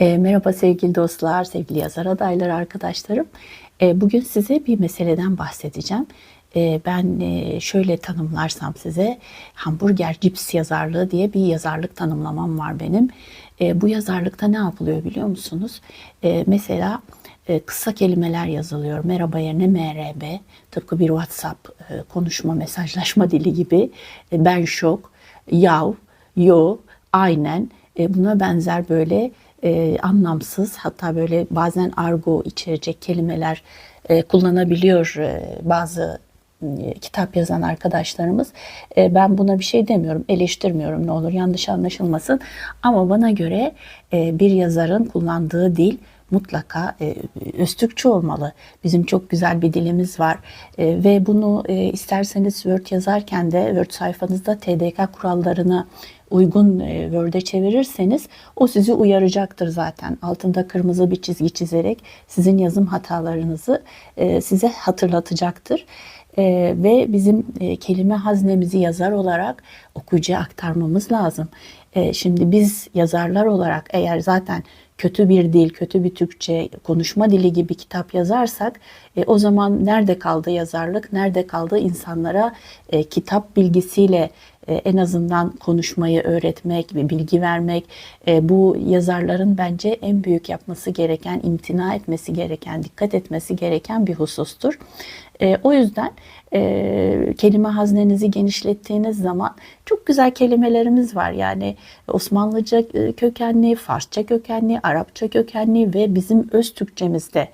E, merhaba sevgili dostlar, sevgili yazar adayları, arkadaşlarım. E, bugün size bir meseleden bahsedeceğim. E, ben e, şöyle tanımlarsam size hamburger cips yazarlığı diye bir yazarlık tanımlamam var benim. E, bu yazarlıkta ne yapılıyor biliyor musunuz? E, mesela e, kısa kelimeler yazılıyor. Merhaba yerine MRB. Tıpkı bir WhatsApp e, konuşma, mesajlaşma dili gibi. E, ben şok, yav, yo, aynen e, buna benzer böyle e, anlamsız hatta böyle bazen argo içerecek kelimeler e, kullanabiliyor e, bazı kitap yazan arkadaşlarımız. E, ben buna bir şey demiyorum, eleştirmiyorum ne olur yanlış anlaşılmasın. Ama bana göre e, bir yazarın kullandığı dil mutlaka e, Öztürkçe olmalı. Bizim çok güzel bir dilimiz var E, ve bunu e, isterseniz Word yazarken de Word sayfanızda TDK kurallarına uygun e, Word'e çevirirseniz o sizi uyaracaktır zaten. Altında kırmızı bir çizgi çizerek sizin yazım hatalarınızı e, size hatırlatacaktır. E, ve bizim e, kelime haznemizi yazar olarak okuyucuya aktarmamız lazım. E, şimdi biz yazarlar olarak eğer zaten kötü bir dil, kötü bir Türkçe, konuşma dili gibi kitap yazarsak e, o zaman nerede kaldı yazarlık, nerede kaldı insanlara e, kitap bilgisiyle en azından konuşmayı öğretmek ve bilgi vermek e, bu yazarların bence en büyük yapması gereken, imtina etmesi gereken, dikkat etmesi gereken bir husustur. E, o yüzden e, kelime haznenizi genişlettiğiniz zaman çok güzel kelimelerimiz var. Yani Osmanlıca e, kökenli, Farsça kökenli, Arapça kökenli ve bizim öz Türkçemizde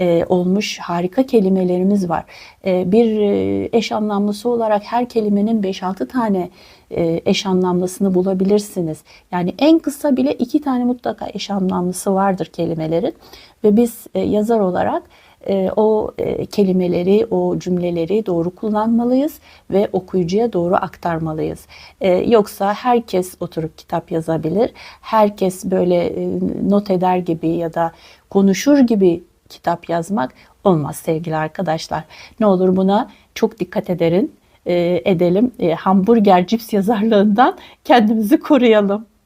e, olmuş harika kelimelerimiz var. E, bir e, eş anlamlısı olarak her kelimenin 5-6 tane e, eş anlamlısını bulabilirsiniz. Yani en kısa bile iki tane mutlaka eş anlamlısı vardır kelimelerin ve biz e, yazar olarak e, o e, kelimeleri, o cümleleri doğru kullanmalıyız ve okuyucuya doğru aktarmalıyız. E, yoksa herkes oturup kitap yazabilir, herkes böyle e, not eder gibi ya da konuşur gibi kitap yazmak olmaz sevgili arkadaşlar. Ne olur buna çok dikkat ederin, e, edelim. E, hamburger cips yazarlığından kendimizi koruyalım.